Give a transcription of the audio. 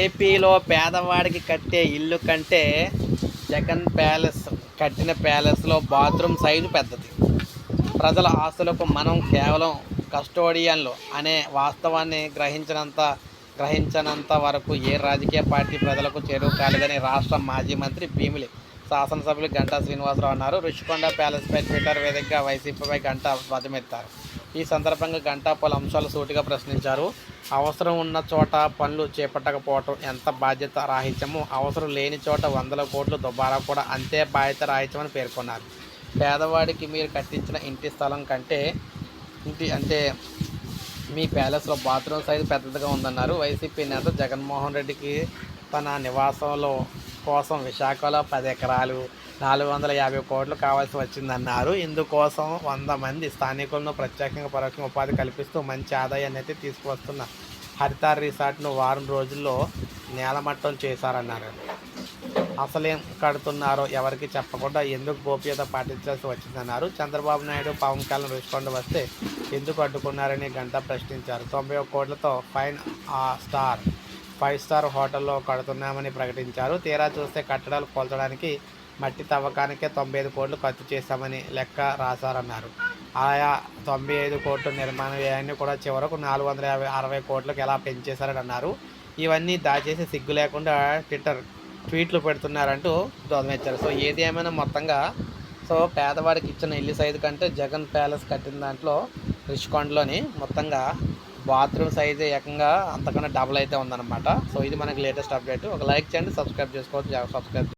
ఏపీలో పేదవాడికి కట్టే ఇల్లు కంటే జగన్ ప్యాలెస్ కట్టిన ప్యాలెస్లో బాత్రూమ్ సైజు పెద్దది. ప్రజల ఆస్తులకు మనం కేవలం కస్టోడియన్లు అనే వాస్తవాన్ని గ్రహించినంత గ్రహించనంత వరకు ఏ రాజకీయ పార్టీ ప్రజలకు చేరువు కాలేదని రాష్ట్ర మాజీ మంత్రి భీమిలి శాసనసభ్యులు గంటా శ్రీనివాసరావు అన్నారు. రుషికొండ ప్యాలెస్పై ట్విట్టర్ వేదికగా వైసీపీపై గంటా ధ్వజమెత్తారు. ఈ సందర్భంగా గంటా పలు అంశాలు సూటిగా ప్రశ్నించారు. అవసరం ఉన్న చోట పనులు చేపట్టకపోవటం ఎంత బాధ్యత రాహిత్యమో అవసరం లేని చోట వందల కోట్లు దుబారా కూడా అంతే బాధ్యత రాహిత్యమని పేర్కొన్నారు. పేదవాడికి మీరు కట్టించిన ఇంటి స్థలం కంటే ఇంటి అంటే మీ ప్యాలెస్లో బాత్రూమ్ సైజు పెద్దదిగా ఉందన్నారు. వైసీపీ నేత జగన్మోహన్ రెడ్డికి తన నివాసంలో కోసం విశాఖలో పది ఎకరాలు నాలుగు వందల యాభై కోట్లు కావాల్సి వచ్చిందన్నారు. ఇందుకోసం వంద మంది స్థానికులను ప్రత్యేకంగా పరోక్షంగా ఉపాధి కల్పిస్తూ మంచి ఆదాయాన్ని అయితే తీసుకువస్తున్న హరితార్ రిసార్ట్ను వారం రోజుల్లో నేలమట్టం చేశారన్నారు. అసలేం కడుతున్నారో ఎవరికి చెప్పకుండా ఎందుకు గోప్యత పాటించాల్సి వచ్చిందన్నారు. చంద్రబాబు నాయుడు పవన్ కళ్యాణ్ రుచికొండ వస్తే ఎందుకు అడ్డుకున్నారని గంట ప్రశ్నించారు. తొంభై ఒక్క కోట్లతో ఫైన్ ఆ స్టార్ ఫైవ్ స్టార్ హోటల్లో కడుతున్నామని ప్రకటించారు. తీరా చూస్తే కట్టడాలు కోల్చడానికి మట్టి తవ్వకానికే తొంభై ఐదు కోట్లు ఖర్చు చేశామని లెక్క రాశారన్నారు. ఆయా తొంభై ఐదు కోట్ల నిర్మాణ వ్యయాన్ని కూడా చివరకు నాలుగు వందల యాభై అరవై కోట్లకు ఎలా పెంచేశారని అన్నారు ఇవన్నీ దాచేసి సిగ్గు లేకుండా ట్విట్టర్ ట్వీట్లు పెడుతున్నారంటూ దోదమెచ్చారు సో ఏది ఏమైనా మొత్తంగా సో పేదవాడికి ఇచ్చిన ఇల్లు సైజు కంటే జగన్ ప్యాలెస్ కట్టిన దాంట్లో రిషికొండలోని మొత్తంగా బాత్రూమ్ సైజు ఏకంగా అంతకన్నా డబుల్ అయితే ఉందన్నమాట. సో ఇది మనకి లేటెస్ట్ అప్డేట్ ఒక లైక్ చేయండి సబ్స్క్రైబ్ చేసుకోవచ్చు సబ్స్క్రైబ్